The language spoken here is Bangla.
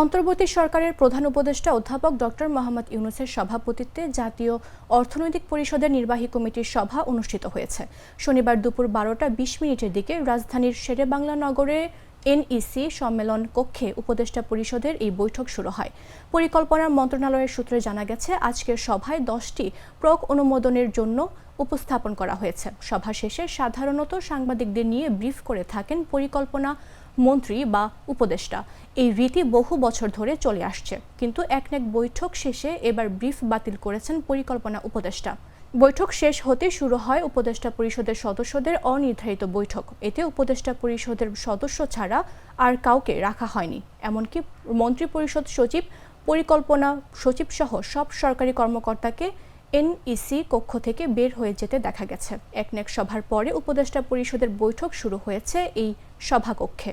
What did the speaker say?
অন্তর্বর্তী সরকারের প্রধান উপদেষ্টা অধ্যাপক ডক্টর মোহাম্মদ ইউনুসের সভাপতিত্বে জাতীয় অর্থনৈতিক পরিষদের নির্বাহী কমিটির সভা অনুষ্ঠিত হয়েছে। শনিবার দুপুর বারোটা বিশ মিনিটের দিকে রাজধানীর শেরেবাংলা নগরে এনইসি সম্মেলন কক্ষে উপদেষ্টা পরিষদের এই বৈঠক শুরু হয়। পরিকল্পনা মন্ত্রণালয়ের সূত্রে জানা গেছে, আজকের সভায় দশটি প্রক অনুমোদনের জন্য উপস্থাপন করা হয়েছে। সভা শেষে সাধারণত সাংবাদিকদের নিয়ে ব্রিফ করে থাকেন পরিকল্পনা মন্ত্রী বা উপদেষ্টা। এই রীতি বহু বছর ধরে চলে আসছে। কিন্তু একনেক বৈঠক শেষে এবার ব্রিফ বাতিল করেছেন পরিকল্পনা উপদেষ্টা। বৈঠক শেষ হতে শুরু হয় উপদেষ্টা পরিষদের সদস্যদের অনির্ধারিত বৈঠক। এতে উপদেষ্টা পরিষদের সদস্য ছাড়া আর কাউকে রাখা হয়নি। এমনকি মন্ত্রী পরিষদ সচিব, পরিকল্পনা সচিব সহ সব সরকারি কর্মকর্তাকে এনইসি কক্ষ থেকে বের হয়ে যেতে দেখা গেছে। একনেক সভার পরে উপদেষ্টা পরিষদের বৈঠক শুরু হয়েছে এই সভাকক্ষে।